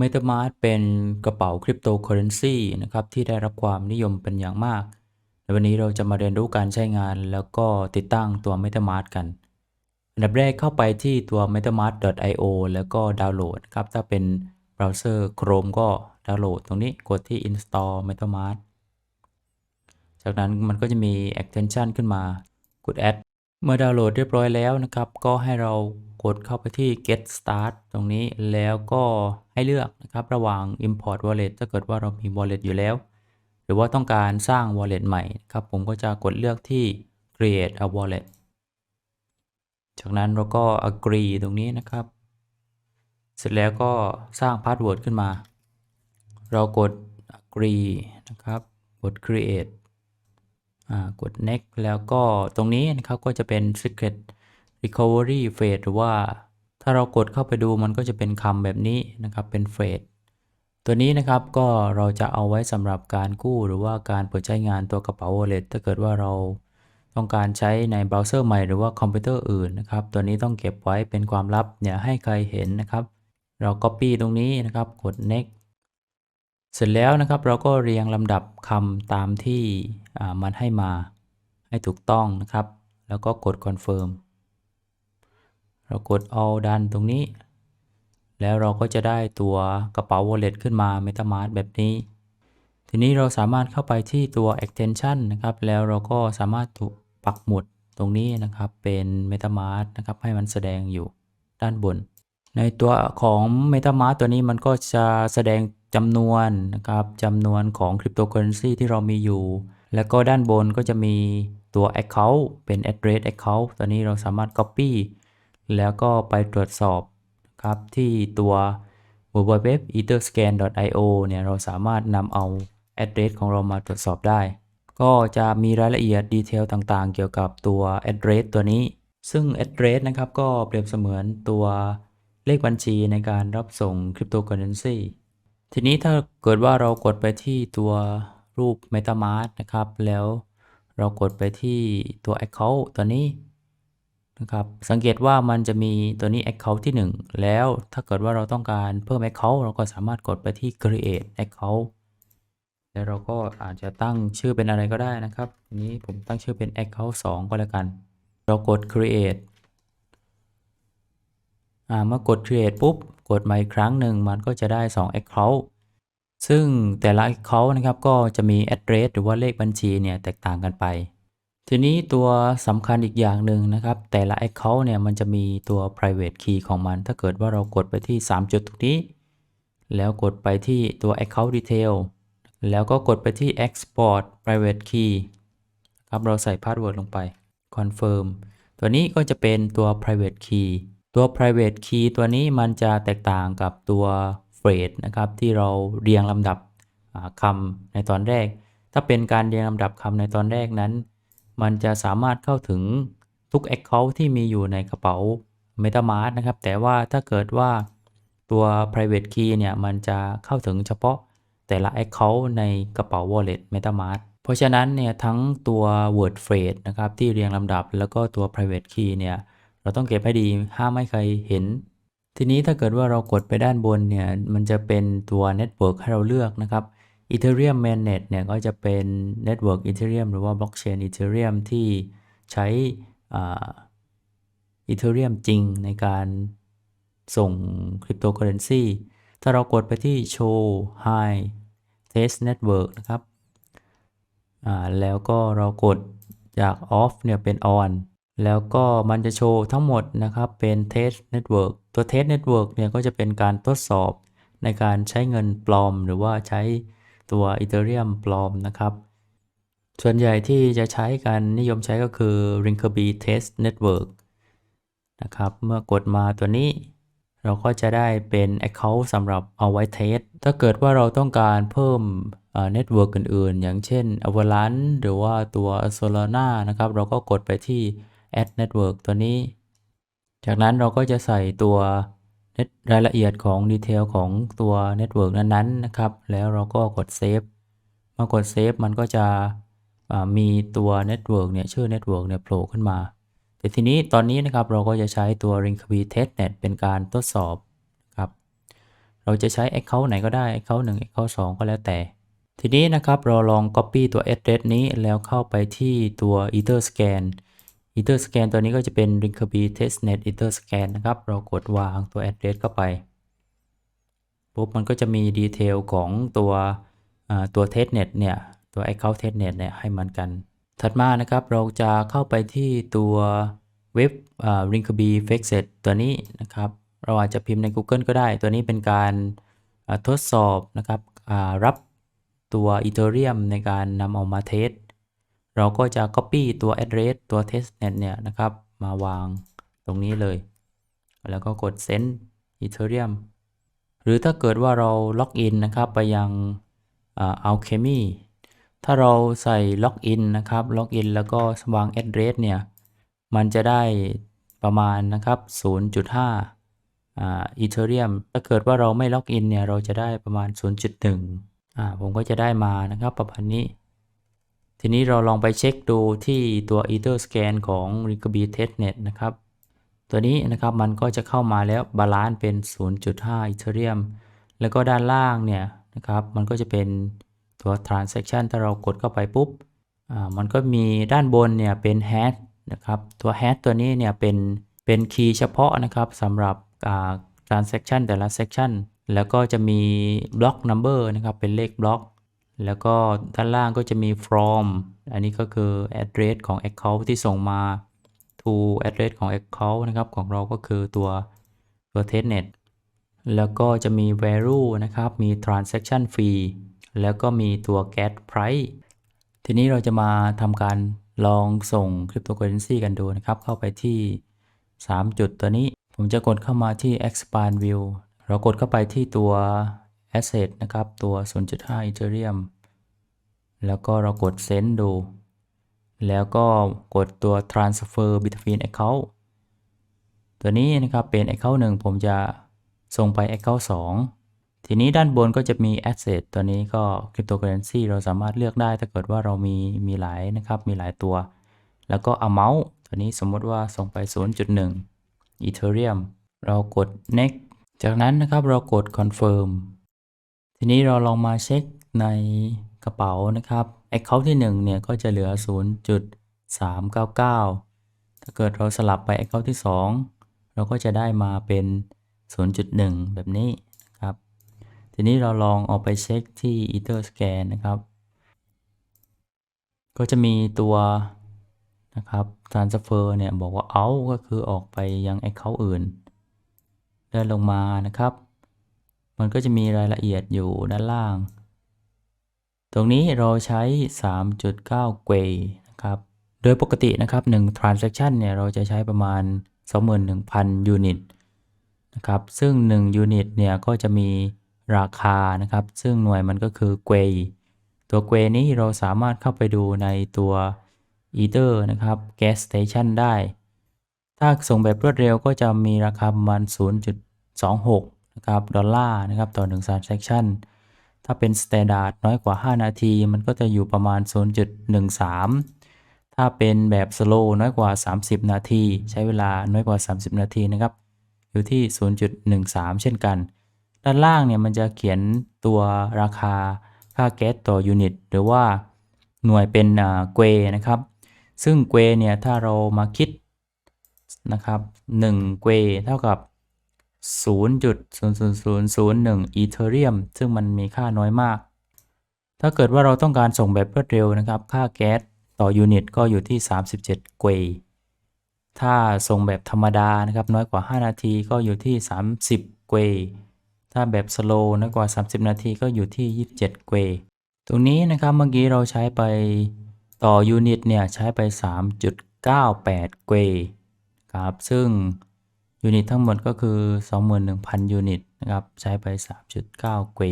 MetaMask เป็นกระเป๋าคริปโตเคอเรนซีนะครับที่ได้รับความนิยมเป็นอย่างมาก ในวันนี้เราจะมาเรียนรู้การใช้งานแล้วก็ติดตั้งตัว MetaMask กัน อันดับแรกเข้าไปที่ตัว metamask.io แล้วก็ดาวน์โหลดครับ ถ้าเป็นเบราว์เซอร์ Chrome ก็ดาวน์โหลดตรงนี้กดที่ install MetaMask จากนั้นมันก็จะมี extension ขึ้นมากด add เมื่อดาวน์โหลดเรียบร้อยแล้วนะครับ ก็ให้เรา ดเข้าไปที่ get start ตรงนี้แล้วก็ให้เลือกนะครับระหว่าง import wallet ถ้าเกิดว่าเรามี wallet อยู่แล้ว หรือว่าต้องการสร้าง wallet ใหม่ครับผมก็จะกดเลือกที่ create a wallet จากนั้นเราก็ agree ตรงนี้นะครับ เสร็จแล้วก็สร้าง password ขึ้นมา เรากด agree นะครับ กด create กด next แล้วก็ตรงนี้นะครับก็จะเป็น secret recovery phrase หรือว่าถ้าเรากดเข้าไปดูมันก็จะเป็นคำแบบนี้นะครับเป็น phrase ตัวนี้นะครับก็เราจะเอาไว้สำหรับการกู้หรือว่าการเปิดใช้งานตัวกระเป๋า wallet ถ้าเกิดว่าเราต้องการใช้ในเบราว์เซอร์ใหม่หรือว่าคอมพิวเตอร์อื่นนะครับ ตัวนี้ต้องเก็บไว้เป็นความลับอย่าให้ใครเห็นนะครับ เรา copy ตรงนี้นะครับกด next เสร็จแล้วนะครับเราก็เรียงลำดับคำตามที่มันให้มาให้ถูกต้องนะครับ แล้วก็กด confirm เรากด all done ตรงนี้ แล้วเราก็จะได้ตัวกระเป๋า wallet ขึ้นมา MetaMask แบบนี้ ทีนี้เราสามารถเข้าไปที่ตัว extension นะครับ แล้วเราก็สามารถปักหมุดตรงนี้นะครับ เป็น MetaMask นะครับ ให้มันแสดงอยู่ด้านบน ในตัวของ MetaMask ตัวนี้มันก็จะแสดงจำนวนนะครับจำนวนของคริปโตเคอเรนซีที่เรามีอยู่ แล้วก็ด้านบนก็จะมีตัว Account เป็น address account ตัวนี้เราสามารถ Copy แล้วก็ไปตรวจสอบครับที่ตัว www etherscan.io เนี่ยเราสามารถนำเอา address ของเรามาตรวจสอบได้ ก็จะมีรายละเอียดดีเทลต่างๆ เกี่ยวกับตัว address ตัวนี้ ซึ่ง address นะครับก็เปรียบเสมือนตัวเลขบัญชีในการรับส่งคริปโตเคอเรนซีทีนี้ถ้าเกิดว่าเรากดไปที่ตัวรูป MetaMask นะครับ แล้วเรากดไปที่ตัว Account ตัวนี้ นะครับสังเกตว่ามันจะมีตัวนี้ Account ที่ 1 แล้วถ้าเกิดว่าเราต้องการเพิ่ม Account เราก็สามารถกดไปที่ Create Account แล้วเราก็อาจจะตั้งชื่อเป็นอะไรก็ได้นะครับทีนี้ผมตั้งชื่อเป็น Account 2 ก็แล้วกัน เรากด Create เมื่อกด Create ปุ๊บ กดมาอีกครั้งหนึ่งมันก็จะได้ 2 Account ซึ่งแต่ละ Account นะครับก็จะมี address หรือว่าเลขบัญชีเนี่ยแตกต่างกันไป ทีนี้ตัวสำคัญอีกอย่างหนึ่งนะครับ แต่ละ Account เนี่ยมันจะมีตัว private key ของมัน ถ้าเกิดว่าเรากดไปที่ 3 จุดตรงนี้ แล้วกดไปที่ตัว account detail แล้วก็กดไปที่ export private key ครับเราใส่พาสเวิร์ดลงไป confirm ตัวนี้ก็จะเป็นตัว private key ตัว private key ตัวนี้มันจะแตกต่างกับตัว phrase นะครับที่เราเรียงลำดับคำในตอนแรก ถ้าเป็นการเรียงลำดับคำในตอนแรกนั้น มันจะสามารถเข้าถึงทุก account ที่มีอยู่ในกระเป๋า MetaMask นะครับ แต่ว่าถ้าเกิดว่าตัว private key เนี่ย มันจะเข้าถึงเฉพาะแต่ละ account ในกระเป๋า wallet MetaMask เพราะฉะนั้นเนี่ยทั้งตัว word phrase นะครับที่เรียงลำดับแล้วก็ตัว private key เนี่ยเราต้องเก็บให้ดีห้ามไม่ใครเห็น ทีนี้ถ้าเกิดว่าเรากดไปด้านบนเนี่ยมันจะเป็นตัว Network ให้เราเลือกนะครับ Ethereum Mainnet เนี่ยก็จะเป็น Network Ethereum หรือว่า Blockchain Ethereum ที่ใช้ Ethereum จริงในการส่งคริปโตเคอเรนซีถ้าเรากดไปที่ Show High Test Network นะครับ แล้วก็เรากดจาก Off เนี่ยเป็น On แล้วก็มันจะโชว์ทั้งหมดนะครับเป็น test network ตัว test network เนี่ยก็จะเป็นการทดสอบในการใช้เงินปลอม หรือว่าใช้ ตัว Ethereum ปลอมนะครับ ส่วนใหญ่ที่จะใช้กันนิยมใช้ก็คือ Rinkeby Test Network นะครับ เมื่อกดมาตัวนี้ เราก็จะได้เป็น Account สำหรับเอาไว้เทส ถ้าเกิดว่าเราต้องการเพิ่มเน็ตเวิร์กอื่นๆ อย่างเช่น Avalanche หรือว่าตัว Solana นะครับ เราก็กดไปที่ add network ตัวนี้ จากนั้นเราก็จะใส่ตัว รายละเอียดของดีเทลของตัว network นั้นๆนะครับ แล้วเราก็กด save เมื่อกด save มันก็จะมีตัว network เนี่ยชื่อ network เนี่ยโผล่ขึ้นมา แต่ทีนี้ตอนนี้นะครับเราก็จะใช้ตัว Rinkeby testnet เป็นการทดสอบครับ เราจะใช้ account ไหนก็ได้ account 1 account 2 ก็แล้วแต่ ทีนี้นะครับเราลอง copy ตัว address นี้แล้วเข้าไปที่ตัว etherscan etherscan ตัวนี้ก็จะเป็น Rinkeby testnet etherscan นะครับ เรากดวางตัว address เข้าไป ปุ๊บมันก็จะมีดีเทลของตัวตัว testnet เนี่ย ตัว account testnet เนี่ยให้มันกัน ถัดมานะครับเราจะเข้าไปที่ตัวเว็บอ่า Rinkeby Fexet ตัวนี้นะครับ เราอาจจะพิมพ์ใน Google ก็ได้ ตัวนี้เป็นการทดสอบนะครับรับตัว Ethereum ในการนำเอามาเทส เราก็จะ Copy ตัว address ตัว testnet เนี่ยนะครับ มาวางตรงนี้เลย แล้วก็กด send Ethereum หรือถ้าเกิดว่าเราล็อกอินนะครับไปยัง Alchemy ถ้าเราใส่ล็อกอินนะครับล็อกอินแล้วก็วาง address เนี่ย มันจะได้ประมาณนะครับ 0.5อ่า Ethereum ถ้าเกิดว่าเราไม่ล็อกอินเนี่ย เราจะได้ประมาณ 0.1อ่าผมก็จะได้มานะครับประมาณนี้ ทีนี้เราลองไปเช็คดูที่ตัว Etherscan ของ Rinkeby Testnet นะครับ ตัวนี้นะครับมันก็จะเข้ามาแล้วบาลานซ์เป็น 0.5 Ethereum แล้วก็ด้านล่างเนี่ยนะครับมันก็จะเป็นตัว transaction ถ้าเรากดเข้าไปปุ๊บอ่ามันก็มีด้านบนเนี่ยเป็น hash นะครับตัว hash ตัวนี้เนี่ยเป็นเป็นคีย์เฉพาะนะครับสำหรับอ่า transaction แต่ละ section แล้วก็จะมี block number นะครับเป็นเลขบล็อก แล้วก็ด้านล่างก็จะมี from อันนี้ก็คือ address ของ account ที่ส่งมา to address ของ account นะครับของเราก็คือตัวตัว testnet แล้วก็จะมี value นะครับ มี transaction fee แล้วก็มีตัว gas price ทีนี้เราจะมาทำการลองส่ง cryptocurrency กันดูนะครับ เข้าไปที่ 3 จุดตัวนี้ ผมจะกดเข้ามาที่ expand view เรากดเข้าไปที่ตัว asset นะครับ ตัว 0.5 ethereum แล้วก็เรากด send ดู แล้วก็กดตัว transfer between account ตัวนี้นะครับเป็น account หนึ่งผมจะส่งไป account 2 ทีนี้ด้านบนก็จะมี asset ตัวนี้ก็ cryptocurrency เราสามารถเลือกได้ถ้าเกิดว่าเรามีมีหลายนะครับ มีหลายตัว แล้วก็ amount ตัวนี้สมมติว่าส่งไป 0.1 ethereum เรากด next จากนั้นนะครับเรากด confirm ทีนี้เราลองมาเช็คในกระเป๋านะครับ Account ที่1เนี่ยก็จะเหลือ 0.399 ถ้าเกิดเราสลับไป Account ที่ 2 เราก็จะได้มาเป็น 0.1 แบบนี้นะครับ ทีนี้เราลองเอาไปเช็คที่ Etherscan นะครับ ก็จะมีตัวนะครับ transfer เนี่ยบอกว่า out ก็คือออกไปยัง Account อื่น เดินลงมานะครับ มันก็จะมีรายละเอียดอยู่ด้านล่าง ตรงนี้เราใช้ 3.9 เกวนะครับ โดยปกตินะครับ1 transaction เนี่ยเราจะใช้ประมาณ 21,000 ยูนิตนะครับ ซึ่ง1ยูนิตเนี่ยก็จะมีราคานะครับ ซึ่งหน่วยมันก็คือเกวตัวเกวนี้เราสามารถเข้าไปดูในตัว Ether นะครับ Gas Station ได้ ถ้าส่งแบบรวดเร็วก็จะมีราคาประมาณ 0.26 นะครับดอลลาร์นะครับต่อ1 transaction ถ้าเป็น standard น้อยกว่า 5 นาที มันก็จะอยู่ประมาณ 0.13 ถ้าเป็นแบบ slow น้อยกว่า 30 นาที ใช้เวลาน้อยกว่า 30 นาทีนะครับ อยู่ที่ 0.13 เช่นกัน ด้านล่างเนี่ยมันจะเขียนตัวราคาค่าแก๊สต่อยูนิตหรือว่าหน่วยเป็นเกวนะครับ ซึ่งเกวเนี่ยถ้าเรามาคิดนะครับ1เกวเท่ากับ 0.00001 Ethereum ซึ่งมันมีค่าน้อยมาก ถ้าเกิดว่าเราต้องการส่งแบบรวดเร็วนะครับ ค่าแก๊สต่อยูนิตก็อยู่ที่ 37 เกวถ้าส่งแบบธรรมดานะครับน้อยกว่า 5 นาทีก็อยู่ที่ 30 เกวถ้าแบบสโลว์น้อยกว่า 30 นาทีก็อยู่ที่ 27 เกวตรงนี้นะครับเมื่อกี้เราใช้ไปต่อยูนิตเนี่ยใช้ไป 3.98 เกวครับซึ่ง ยูนิตทั้งหมดก็คือ 21,000 ยูนิตนะครับ ใช้ไป 3.9 เกว